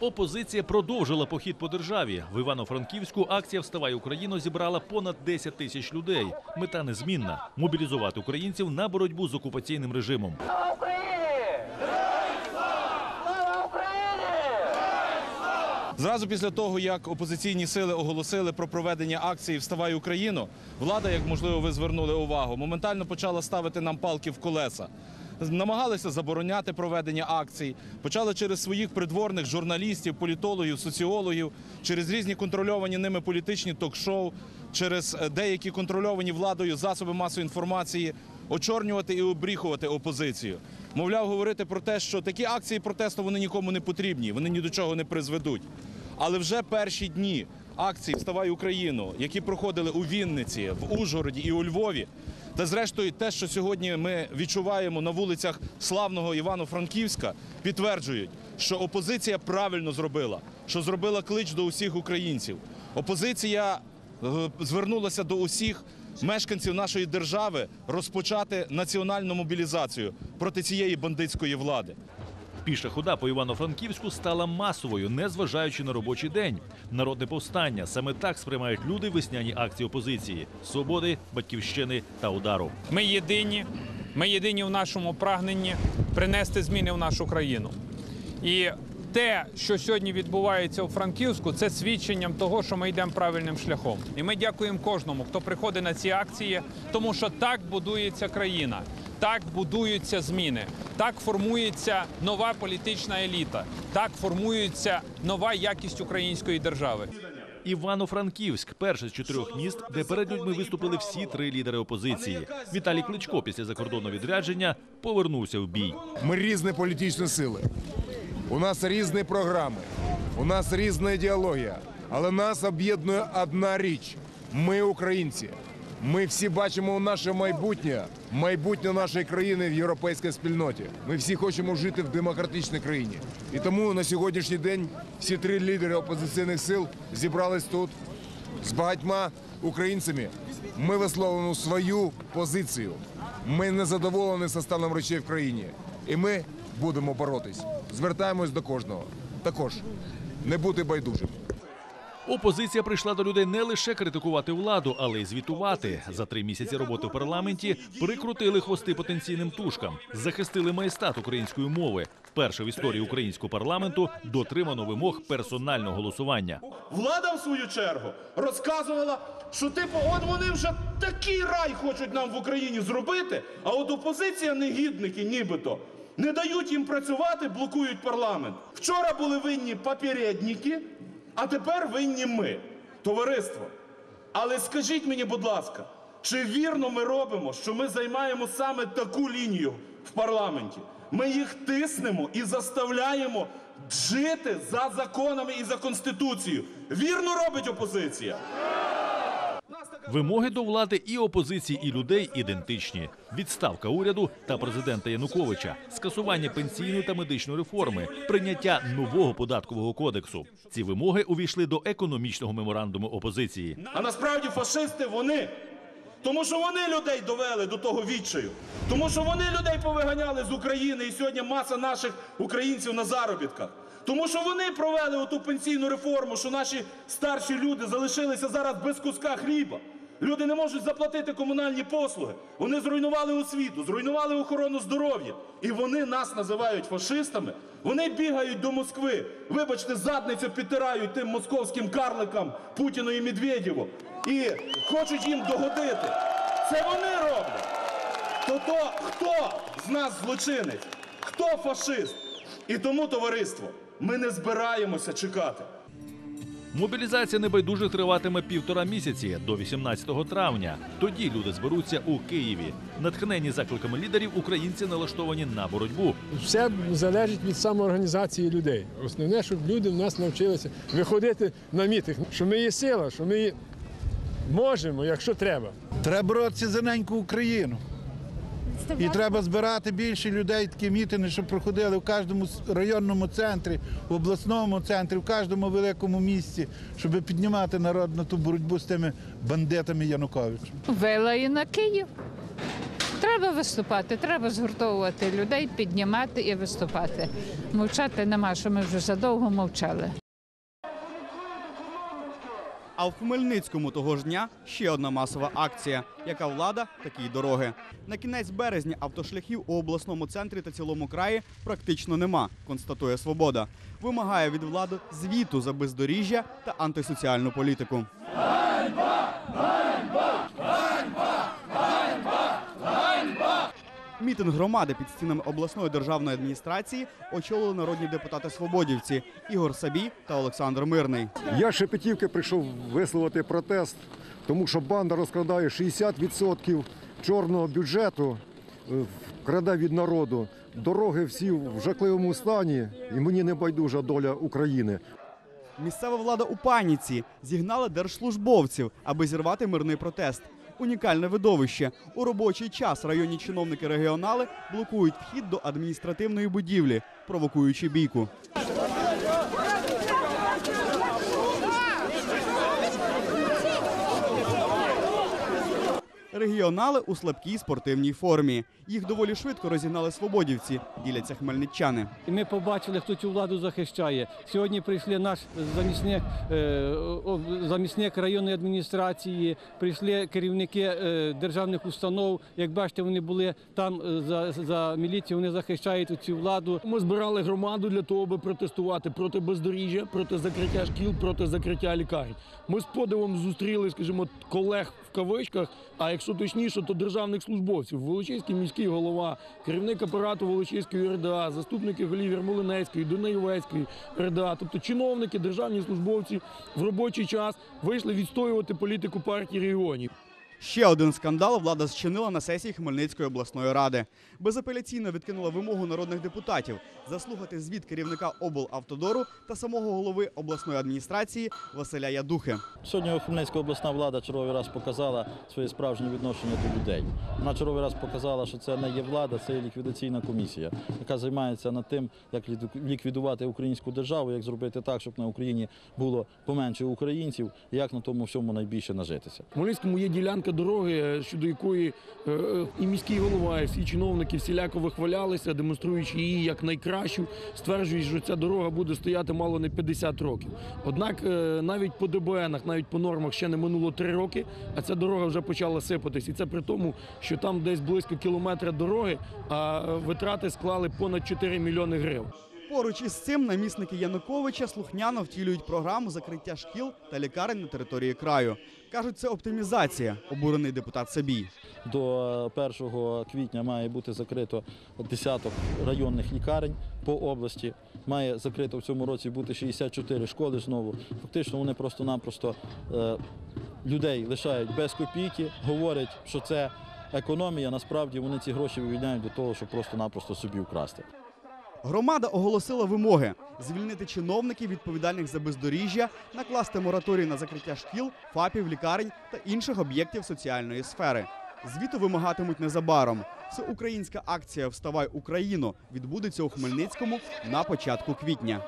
Опозиція продовжила похід по державі. В Івано-Франківську акція Вставай Україно зібрала понад 10 тисяч людей. Мета незмінна мобілізувати українців на боротьбу з окупаційним режимом. Зразу після того, як опозиційні сили оголосили про проведення акції Вставай Україну, влада, як можливо ви звернули увагу, моментально почала ставити нам палки в колеса. Намагалися забороняти проведення акцій, почали через своїх придворних журналістів, політологів, соціологів, через різні контрольовані ними політичні ток-шоу, через е, деякі контрольовані владою засоби масової інформації очорнювати і обріхувати опозицію. Мовляв, говорити про те, що такі акції протесту вони нікому не потрібні, вони ні до чого не призведуть. Але вже перші дні акцій Вставай Україну, які проходили у Вінниці, в Ужгороді і у Львові, та зрештою те, що сьогодні ми відчуваємо на вулицях славного Івано-Франківська, підтверджують, що опозиція правильно зробила, що зробила клич до усіх українців. Опозиція е, звернулася до усіх мешканців нашої держави розпочати національну мобілізацію проти цієї бандитської влади. Піша хода по Івано-Франківську стала масовою, незважаючи на робочий день. Народне повстання саме так сприймають люди весняні акції опозиції свободи, батьківщини та удару. Ми єдині, ми єдині в нашому прагненні принести зміни в нашу країну. І те, що сьогодні відбувається у Франківську, це свідченням того, що ми йдемо правильним шляхом. І ми дякуємо кожному, хто приходить на ці акції, тому що так будується країна, так будуються зміни, так формується нова політична еліта, так формується нова якість української держави. Івано-Франківськ перше з чотирьох міст, де перед людьми виступили всі три лідери опозиції. Віталій Кличко після закордонного відрядження повернувся в бій. Ми різні політичні сили. У нас різні програми, у нас різна ідеологія, але нас об'єднує одна річ: ми українці. Ми всі бачимо наше майбутнє, майбутнє нашої країни в європейській спільноті. Ми всі хочемо жити в демократичній країні. І тому на сьогоднішній день всі три лідери опозиційних сил зібрались тут з багатьма українцями. Ми висловлюємо свою позицію. Ми не задоволені станом речей в країні. І ми будемо боротись. Звертаємось до кожного. Також не бути байдужим. Опозиція прийшла до людей не лише критикувати владу, але й звітувати. За три місяці роботи в парламенті прикрутили хвости потенційним тушкам, захистили майстат української мови. Вперше в історії українського парламенту дотримано вимог персонального голосування. Влада, в свою чергу, розказувала, що типу, от вони вже такий рай хочуть нам в Україні зробити, а от опозиція, негідники, нібито, не дають їм працювати, блокують парламент. Вчора були винні попередники, а тепер винні ми, товариство. Але скажіть мені, будь ласка, чи вірно ми робимо, що ми займаємо саме таку лінію в парламенті? Ми їх тиснемо і заставляємо жити за законами і за конституцією. Вірно робить опозиція. Вимоги до влади і опозиції, і людей ідентичні: відставка уряду та президента Януковича, скасування пенсійної та медичної реформи, прийняття нового податкового кодексу. Ці вимоги увійшли до економічного меморандуму опозиції. А насправді фашисти вони. Тому що вони людей довели до того відчаю. Тому що вони людей повиганяли з України і сьогодні маса наших українців на заробітках. Тому що вони провели оту пенсійну реформу, що наші старші люди залишилися зараз без куска хліба. Люди не можуть заплатити комунальні послуги. Вони зруйнували освіту, зруйнували охорону здоров'я. І вони нас називають фашистами. Вони бігають до Москви. Вибачте, задницю підтирають тим московським карликам Путіну і Медведєву. І хочуть їм догодити. Це вони роблять. То то хто з нас злочинець? Хто фашист? І тому, товариство, ми не збираємося чекати. Мобілізація небайдужих триватиме півтора місяці до 18 травня. Тоді люди зберуться у Києві. Натхнені закликами лідерів, українці налаштовані на боротьбу. Все залежить від самоорганізації людей. Основне, щоб люди в нас навчилися виходити на мітинг, що ми є сила, що ми можемо, якщо треба. Треба боротися за неньку Україну. І треба збирати більше людей, такі мітинги, щоб проходили в кожному районному центрі, в обласному центрі, в кожному великому місті, щоб піднімати народ на ту боротьбу з тими бандитами Януковича. Вела і на Київ. Треба виступати, треба згуртовувати людей, піднімати і виступати. Мовчати нема, що ми вже задовго мовчали. А в Хмельницькому того ж дня ще одна масова акція. Яка влада, такі дороги. На кінець березня автошляхів у обласному центрі та цілому краї практично нема, констатує Свобода. Вимагає від влади звіту за бездоріжжя та антисоціальну політику. Мітинг громади під стінами обласної державної адміністрації очолили народні депутати свободівці Ігор Сабій та Олександр Мирний. Я з Шепетівки прийшов висловити протест, тому що банда розкрадає 60% чорного бюджету, е, краде від народу. Дороги всі в жахливому стані, і мені не байдужа доля України. Місцева влада у паніці зігнала держслужбовців, аби зірвати мирний протест. Унікальне видовище. У робочий час районні чиновники регіонали блокують вхід до адміністративної будівлі, провокуючи бійку. Регіонали у слабкій спортивній формі. Їх доволі швидко розігнали свободівці, діляться хмельничани. І ми побачили, хто цю владу захищає. Сьогодні прийшли наш замісник, е, замісник районної адміністрації, прийшли керівники е, державних установ. Як бачите, вони були там е, за, за міліцію, вони захищають цю владу. Ми збирали громаду для того, аби протестувати проти бездоріжжя, проти закриття шкіл, проти закриття лікарень. Ми з подивом зустріли, скажімо, колег в кавичках, а якщо точніше, то державних службовців. Волочиський міський голова, керівник апарату Волочиської РДА, заступники голів Ярмолинецької, Дунаєвецької РДА, тобто чиновники, державні службовці в робочий час вийшли відстоювати політику партії регіонів. Ще один скандал влада зчинила на сесії Хмельницької обласної ради. Безапеляційно відкинула вимогу народних депутатів заслухати звіт керівника облавтодору та самого голови обласної адміністрації Василя Ядухи. Сьогодні Хмельницька обласна влада черговий раз показала своє справжнє відношення до людей. Вона черговий раз показала, що це не є влада, це є ліквідаційна комісія, яка займається над тим, як ліквідувати українську державу, як зробити так, щоб на Україні було поменше українців, як на тому всьому найбільше нажитися. В Хмельницькому є ділянка дороги, щодо якої е, е, і міський голова, і всі чиновники всіляко вихвалялися, демонструючи її як найкращу, стверджують, що ця дорога буде стояти мало не 50 років. Однак е, навіть по ДБНах, навіть по нормах ще не минуло 3 роки, а ця дорога вже почала сипатись. І це при тому, що там десь близько кілометра дороги, а е, витрати склали понад 4 мільйони гривень. Поруч із цим намісники Януковича слухняно втілюють програму закриття шкіл та лікарень на території краю. Кажуть, це оптимізація, обурений депутат Сабій. До 1 квітня має бути закрито десяток районних лікарень по області. Має закрито в цьому році бути 64 школи знову. Фактично вони просто-напросто е, людей лишають без копійки, говорять, що це економія. Насправді вони ці гроші вивільняють для того, щоб просто-напросто собі вкрасти. Громада оголосила вимоги звільнити чиновників, відповідальних за бездоріжжя, накласти мораторій на закриття шкіл, ФАПів, лікарень та інших об'єктів соціальної сфери. Звіту вимагатимуть незабаром. Всеукраїнська акція Вставай Україну відбудеться у Хмельницькому на початку квітня.